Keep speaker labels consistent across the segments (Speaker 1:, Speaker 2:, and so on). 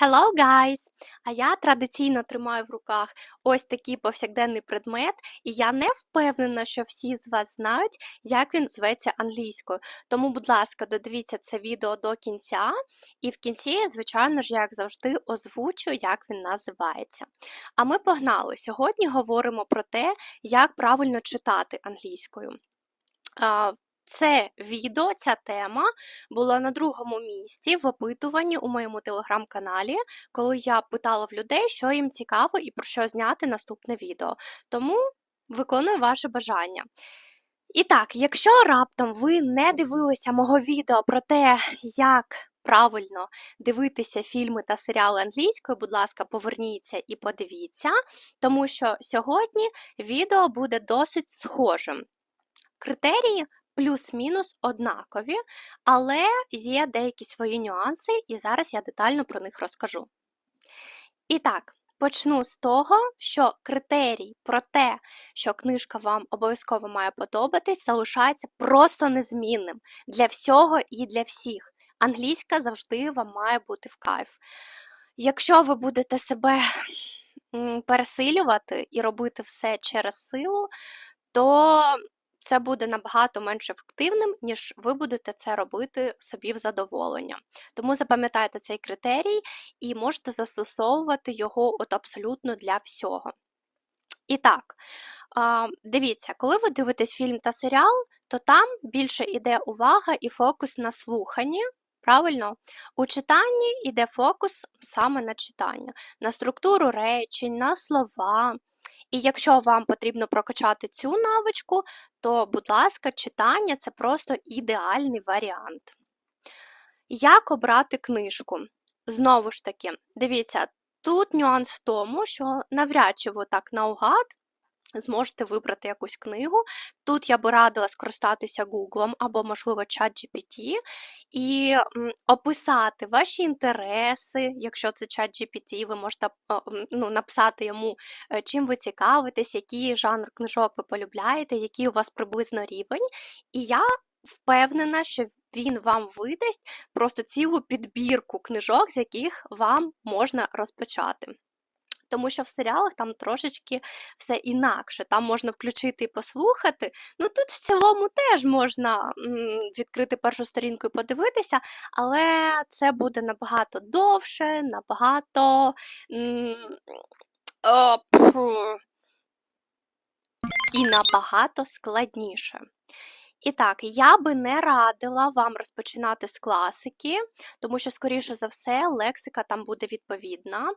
Speaker 1: Hello, guys! А я традиційно тримаю в руках ось такий повсякденний предмет, і я не впевнена, що всі з вас знають, як він зветься англійською. Тому, будь ласка, додивіться це відео до кінця, і в кінці, звичайно ж, як завжди, озвучу, як він називається. А ми погнали. Сьогодні говоримо про те, як правильно читати англійською. Це відео, ця тема була на другому місці в опитуванні у моєму телеграм-каналі, коли я питала в людей, що їм цікаво і про що зняти наступне відео. Тому виконую ваше бажання. І так, якщо раптом ви не дивилися мого відео про те, як правильно дивитися фільми та серіали англійською, будь ласка, поверніться і подивіться, тому що сьогодні відео буде досить схожим. Критерії плюс-мінус однакові, але є деякі свої нюанси, і зараз я детально про них розкажу. І так, почну з того, що критерій про те, що книжка вам обов'язково має подобатись, залишається просто незмінним для всього і для всіх. Англійська завжди вам має бути в кайф. Якщо ви будете себе пересилювати і робити все через силу, то це буде набагато менш ефективним, ніж ви будете це робити собі в задоволення. Тому запам'ятайте цей критерій і можете застосовувати його от абсолютно для всього. І так, дивіться, коли ви дивитесь фільм та серіал, то там більше йде увага і фокус на слуханні. Правильно, у читанні йде фокус саме на читання, на структуру речень, на слова, і якщо вам потрібно прокачати цю навичку, то, будь ласка, читання це просто ідеальний варіант. Як обрати книжку? Знову ж таки, дивіться, тут нюанс в тому, що навряд чи ви так наугад зможете вибрати якусь книгу. Тут я би радила скористатися Google або, можливо, ChatGPT і описати ваші інтереси, якщо це ChatGPT, ви можете ну, написати йому, е, чим ви цікавитесь, який жанр книжок ви полюбляєте, який у вас приблизно рівень. І я впевнена, що він вам видасть просто цілу підбірку книжок, з яких вам можна розпочати тому що в серіалах там трошечки все інакше. Там можна включити і послухати. Ну тут в цілому теж можна відкрити першу сторінку і подивитися, але це буде набагато довше, набагато. І набагато складніше. І так, я би не радила вам розпочинати з класики, тому що, скоріше за все, лексика там буде відповідна.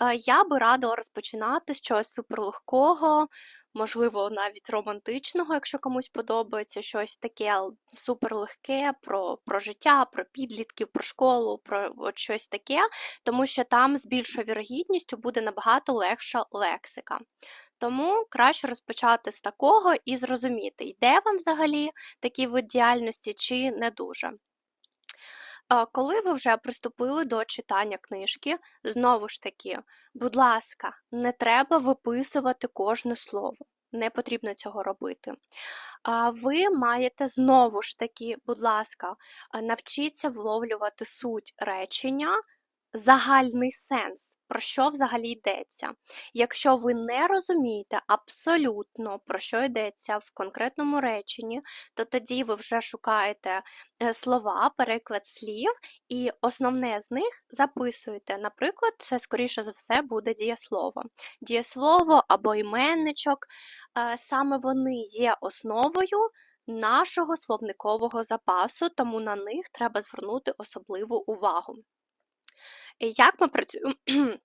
Speaker 1: Е, я би радила розпочинати з чогось суперлегкого, можливо, навіть романтичного, якщо комусь подобається щось таке суперлегке про про життя, про підлітків, про школу, про от щось таке, тому що там з більшою вірогідністю буде набагато легша лексика. Тому краще розпочати з такого і зрозуміти, йде вам взагалі такий вид діяльності чи не дуже. Коли ви вже приступили до читання книжки, знову ж таки, будь ласка, не треба виписувати кожне слово. Не потрібно цього робити. Ви маєте знову ж таки, будь ласка, навчіться вловлювати суть речення загальний сенс, про що взагалі йдеться. Якщо ви не розумієте абсолютно, про що йдеться в конкретному реченні, то тоді ви вже шукаєте е, слова, переклад слів, і основне з них записуєте. Наприклад, це, скоріше за все, буде дієслово. Дієслово або іменничок, е, саме вони є основою. Нашого словникового запасу, тому на них треба звернути особливу увагу. Як ми працюємо?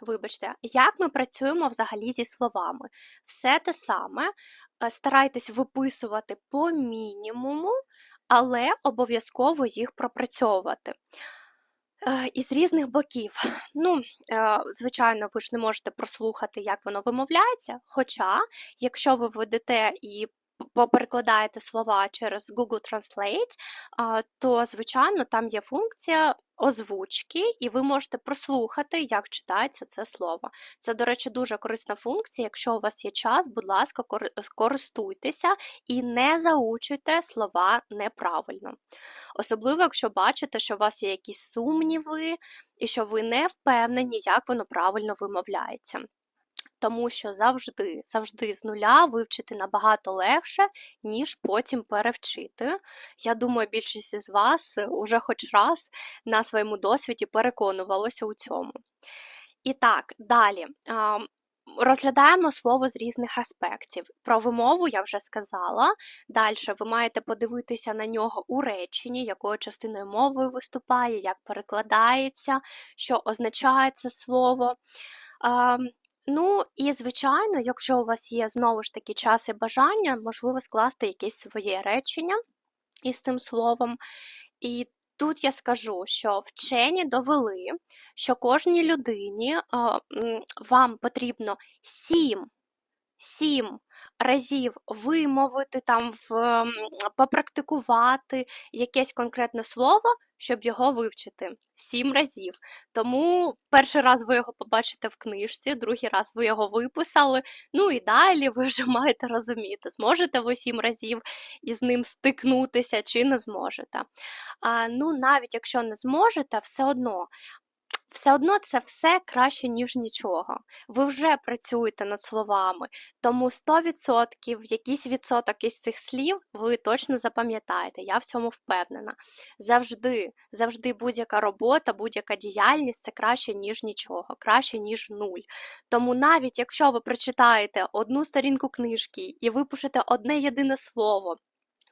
Speaker 1: Вибачте, як ми працюємо взагалі зі словами? Все те саме, е, старайтесь виписувати по мінімуму, але обов'язково їх пропрацьовувати. Е, із різних боків. Ну, е, звичайно, ви ж не можете прослухати, як воно вимовляється. Хоча, якщо ви ведете і поперекладаєте слова через Google Translate, то, звичайно, там є функція озвучки, і ви можете прослухати, як читається це слово. Це, до речі, дуже корисна функція. Якщо у вас є час, будь ласка, користуйтеся і не заучуйте слова неправильно. Особливо, якщо бачите, що у вас є якісь сумніви, і що ви не впевнені, як воно правильно вимовляється. Тому що завжди, завжди з нуля вивчити набагато легше, ніж потім перевчити. Я думаю, більшість із вас уже хоч раз на своєму досвіді переконувалося у цьому. І так, далі. Розглядаємо слово з різних аспектів. Про вимову я вже сказала. Далі ви маєте подивитися на нього у реченні, якою частиною мови виступає, як перекладається, що означає це слово. Ну і звичайно, якщо у вас є знову ж таки час і бажання, можливо скласти якесь своє речення із цим словом. І тут я скажу, що вчені довели, що кожній людині вам потрібно сім. Сім разів вимовити, там, в, попрактикувати якесь конкретне слово, щоб його вивчити. Сім разів. Тому перший раз ви його побачите в книжці, другий раз ви його виписали. Ну і далі ви вже маєте розуміти, зможете ви сім разів із ним стикнутися чи не зможете. А, Ну, навіть якщо не зможете, все одно. Все одно це все краще, ніж нічого. Ви вже працюєте над словами, тому 100% якийсь відсоток із цих слів ви точно запам'ятаєте. Я в цьому впевнена. Завжди, завжди будь-яка робота, будь-яка діяльність це краще, ніж нічого, краще, ніж нуль. Тому навіть якщо ви прочитаєте одну сторінку книжки і випишете одне єдине слово.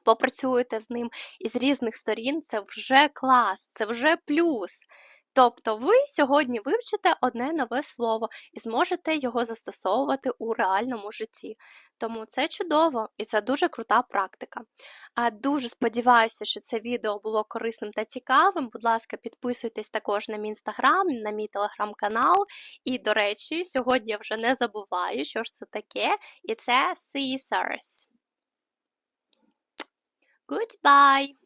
Speaker 1: Попрацюєте з ним із різних сторін, це вже клас, це вже плюс. Тобто ви сьогодні вивчите одне нове слово і зможете його застосовувати у реальному житті. Тому це чудово і це дуже крута практика. А дуже сподіваюся, що це відео було корисним та цікавим. Будь ласка, підписуйтесь також на мій інстаграм, на мій телеграм-канал. І, до речі, сьогодні я вже не забуваю, що ж це таке, і це Caesars. Goodbye!